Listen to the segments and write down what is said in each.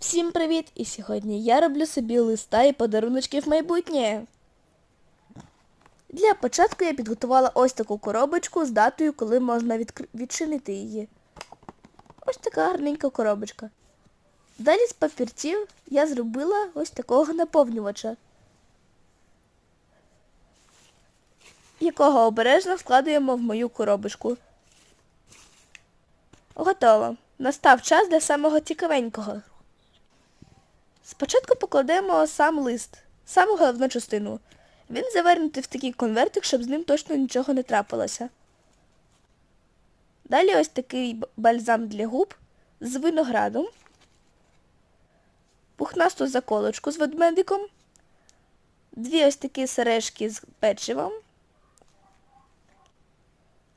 Всім привіт! І сьогодні я роблю собі листа і подаруночки в майбутнє. Для початку я підготувала ось таку коробочку з датою, коли можна відкр... відчинити її. Ось така гарненька коробочка. Далі з папірців я зробила ось такого наповнювача, якого обережно вкладаємо в мою коробочку. Готово. Настав час для самого цікавенького. Спочатку покладемо сам лист, саму головну частину. Він завернутий в такий конвертик, щоб з ним точно нічого не трапилося. Далі ось такий бальзам для губ з виноградом, пухнасту заколочку з ведмедиком, дві ось такі сережки з печивом,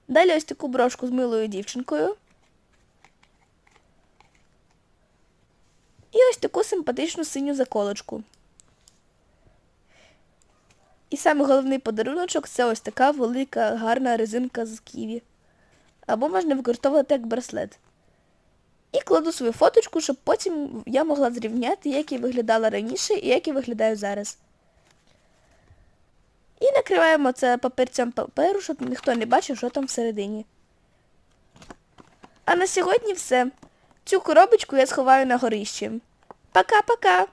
далі ось таку брошку з милою дівчинкою. І ось таку симпатичну синю заколочку. І саме головний подаруночок це ось така велика гарна резинка з ківі. Або можна використовувати як браслет. І кладу свою фоточку, щоб потім я могла зрівняти, як я виглядала раніше і як я виглядаю зараз. І накриваємо це папірцем паперу, щоб ніхто не бачив, що там всередині. А на сьогодні все. Цю коробочку я сховаю на горищі. Пока-пока!